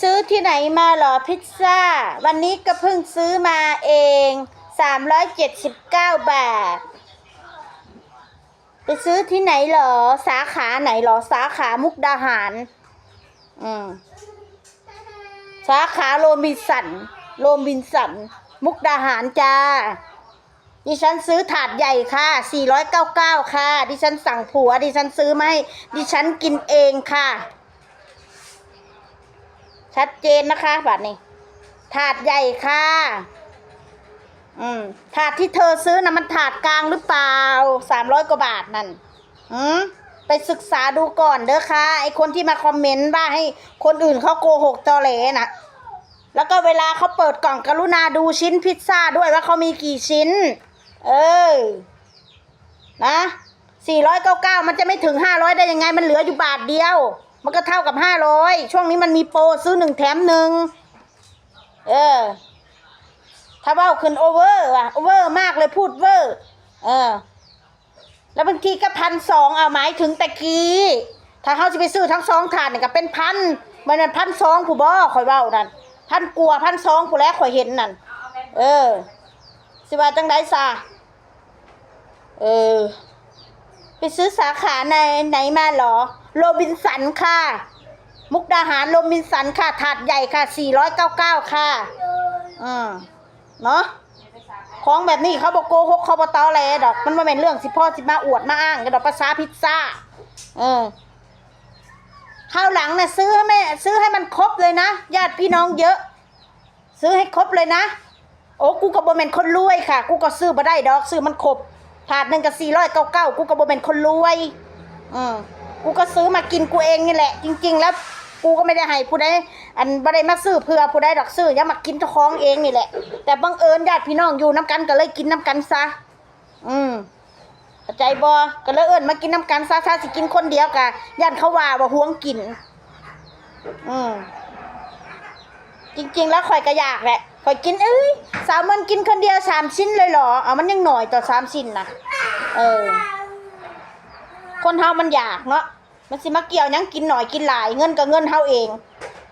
ซื้อที่ไหนมาหรอพิซซ่า วันนี้ก็เพิ่งซื้อมาเองสามร้อยเจ็ดสิบเก้าบาท ไปซื้อที่ไหนหรอ สาขาไหนหรอ สาขามุกดาหาร อืม สาขาโรบินสัน โรบินสัน มุกดาหารจ้า ดิฉันซื้อถาดใหญ่ค่ะ 499 ค่ะ ดิฉันสั่งผัว ดิฉันซื้อมาให้ ดิฉันกินเองค่ะ ชัดเจนนะคะบัดนี้ ถาดใหญ่ค่ะ อืม ถาดที่เธอซื้อนะมันถาดกลางหรือเปล่าสามร้อยกว่าบาทนั่นอืมไปศึกษาดูก่อนเด้อค่ะ ไอคนที่มาคอมเมนต์ว่าให้คนอื่นเขาโกหกตอแหลน่ะแล้วก็เวลาเขาเปิดกล่องกรุณาดูชิ้นพิซซ่าด้วยว่าเขามีกี่ชิ้น เออ นะ 499 มันจะไม่ถึง 500 ได้ยังไง มันเหลืออยู่บาทเดียว มันก็เท่ากับ500ช่วงนี้มันมีโปรซื้อหนึ่งแถมหนึ่งเออ ถ้าเบ้าขึ้นโอเวอร์ว่ะโอเวอร์มากเลยพูดเวอร์เออ แล้วบางทีก็พันสองเอาหมายถึงตะกี้ ถ้าเขาจะไปซื้อทั้งสองถาดเนี่ยก็เป็นพันมันนั่นพันสองผู้บ่ข่อยเบ้านั่นพันกลัวพันสองผู้แล้วข่อยเห็นนั่นเออ สิว่าจังไดซะเออ ไปซื้อสาขาในไหนมาหรอ โรบินสันค่ะ มุกดาหารโรบินสันค่ะ ถาดใหญ่ค่ะ 499 ค่ะ อืมเนาะของแบบนี้เขาบอกโกหกเขาบอกตอแหลดอก มันม่เป็นเรื่องสิพ่อสิมาอวดมาอ้างกันดอกภาษาพิซซ่า เออข้าวหลังเนี่ยซื้อให้แม่ซื้อให้มันครบเลยนะญาติพี่น้องเยอะ ซื้อให้ครบเลยนะ โอ้กูกับบแมนคนรวยค่ะ กูก็ซื้อมาได้ดอก ซื้อมันครบถาดหนึ่งกับสี่ร้อยเก้าเก้ากูกับบแมนคนรวย อืม กูก็ซื้อมากินกูเองนี่แหละ จริง ๆ แล้วกูก็ไม่ได้ให้ผู้ใดอันบ่ได้มาซื้อเพื่อผู้ใดดอกซื้อยังมากินเจ้าของเองนี่แหละ แต่บังเอิญญาติพี่น้องอยู่น้ำกันก็เลยกินน้ำกันซะ อืมเข้าใจบ่ก็เลยเอิญมากินน้ำกันซะถ้าสิกินคนเดียวกะย่านเขาว่าว่าห่วงกิน อืมจริง ๆ แล้วข่อยก็อยากแหละข่อยกินเอ้ยสาวมันกินคนเดียวสามชิ้นเลยเหรอเอามันยังหน่อยต่อสามชิ้นนะเออ คนเฮามันอยากเนาะมันสิมาเกี่ยวยังกินหน่อยกินหลายเงินก็เงินเฮาเอง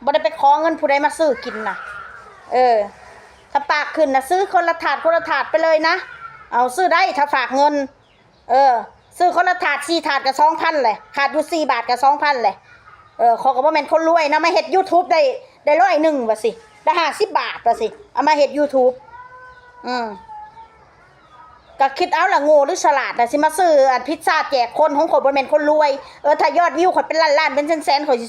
บ่ได้ไปขอเงินผู้ใดมาซื้อกินนะเออ ถ้าปากขึ้นนะซื้อคนละถาดคนละถาดไปเลยนะ เอาซื้อได้ถ้าฝากเงิน เออ ซื้อคนละถาดสี่ถาดกับสองพันเลยขาดอยู่สี่บาทกับสองพันเลยเออขอกับว่าแมนคนรวยนะมาเฮ็ด YouTube ได้ได้ร้อยหนึ่งว่าสิได้ห้าสิบบาทว่าสิเอามาเฮ็ด YouTube อืม ก็คิดเอาละโง่หรือฉลาดแต่ะสิมาซื้ออันพิซซ่าแจกคนของข่อยบ่แม่นคนรวย เออถ้ายอดวิวข่อยเป็นล้านๆเป็นแสนๆข่อยสิ